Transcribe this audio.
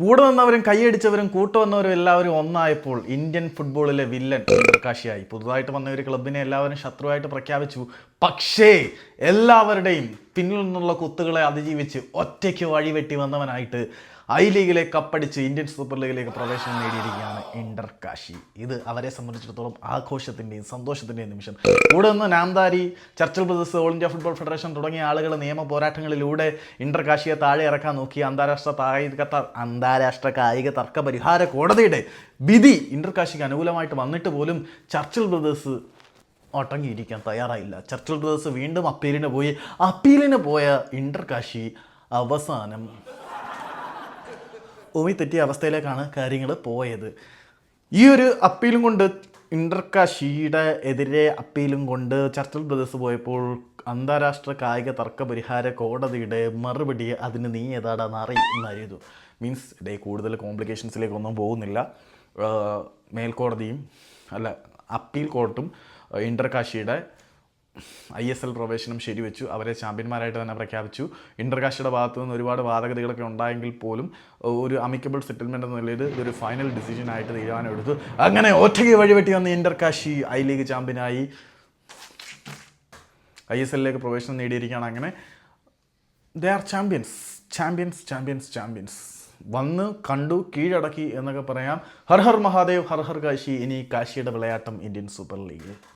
കൂടെ നിന്നവരും കൈയടിച്ചവരും കൂട്ടുവന്നവരും എല്ലാവരും ഒന്നായപ്പോൾ ഇന്ത്യൻ ഫുട്ബോളിലെ വില്ലൻ ഇന്ദ്രകാശിയായി പുതുതായിട്ട് വന്ന ഒരു ക്ലബിനെ എല്ലാവരും ശത്രുവായിട്ട് പ്രഖ്യാപിച്ചു. പക്ഷേ എല്ലാവരുടെയും പിന്നിൽ നിന്നുള്ള കുത്തുകളെ അതിജീവിച്ച് ഒറ്റയ്ക്ക് വഴിവെട്ടി വന്നവനായിട്ട് ഐ ലീഗിലെ കപ്പടിച്ച് ഇന്ത്യൻ സൂപ്പർ ലീഗിലേക്ക് പ്രവേശനം നേടിയിരിക്കുകയാണ് ഇന്റർ കാശി. ഇത് അവരെ സംബന്ധിച്ചിടത്തോളം ആഘോഷത്തിന്റെയും സന്തോഷത്തിന്റെയും നിമിഷം. കൂടെ നിന്ന് Namdhari Churchill brothers all India football federation തുടങ്ങിയ ആളുകൾ നിയമ പോരാട്ടങ്ങളിലൂടെ ഇന്റർ കാശിയെ താഴെ ഇറക്കാൻ നോക്കി അന്താരാഷ്ട്ര കായിക അന്താരാഷ്ട്ര കായിക തർക്ക പരിഹാര കോടതിയുടെ വിധി ഇന്റർ കാശിക്ക് അനുകൂലമായിട്ട് വന്നിട്ട് പോലും ചർച്ചിൽ ബ്രദേഴ്സ് ഒട്ടങ്ങിയിരിക്കാൻ തയ്യാറായില്ല. ചർച്ചിൽ ബ്രദേഴ്സ് വീണ്ടും അപ്പീലിന് പോയി. അപ്പീലിന് പോയ ഇന്റർ കാശി അവസാനം ഭൂമി തെറ്റിയ അവസ്ഥയിലേക്കാണ് കാര്യങ്ങൾ പോയത്. ഈ ഒരു അപ്പീലും കൊണ്ട് ഇന്റർകാശിയുടെ എതിരെ അപ്പീലും കൊണ്ട് ചർച്ചിൽ ബ്രദേഴ്സ് പോയപ്പോൾ അന്താരാഷ്ട്ര കായിക തർക്ക പരിഹാര കോടതിയുടെ മറുപടി അതിന് നീ ഏതാടാ നറി എന്നായിരുന്നു മീൻസ് ഡേ കൂടുതൽ കോംപ്ലിക്കേഷൻസിലേക്കൊന്നും പോകുന്നില്ല. മേൽക്കോടതിയും അല്ല അപ്പീൽ കോർട്ടും ഇന്റർകാശിയുടെ ഐ എസ് എൽ പ്രവേശനം ശരിവെച്ചു. അവരെ ചാമ്പ്യന്മാരായിട്ട് തന്നെ പ്രഖ്യാപിച്ചു. ഇന്റർകാശിയുടെ ഭാഗത്തു നിന്ന് ഒരുപാട് വാദഗതികളൊക്കെ ഉണ്ടായെങ്കിൽ പോലും ഒരു അമിക്കബിൾ സെറ്റിൽമെന്റ് എന്ന നിലയിൽ ഇതൊരു ഫൈനൽ ഡിസിഷൻ ആയിട്ട് തീരുമാനമെടുത്തു. അങ്ങനെ ഒറ്റയ്ക്ക് വഴിവെട്ടി വന്ന ഇന്റർകാശി ഐ ലീഗ് ചാമ്പ്യനായി ഐ എസ് എല്ലിലേക്ക് പ്രവേശനം നേടിയിരിക്കുകയാണ്. അങ്ങനെ they are champions champions champions champions വന്ന് കണ്ടു കീഴടക്കി എന്നൊക്കെ പറയാം. ഹർഹർ ഹർ മഹാദേവ് ഹർഹർ ഹർ കാശി ഇനി കാശിയുടെ വിളയാട്ടം ഇന്ത്യൻ സൂപ്പർ ലീഗ്.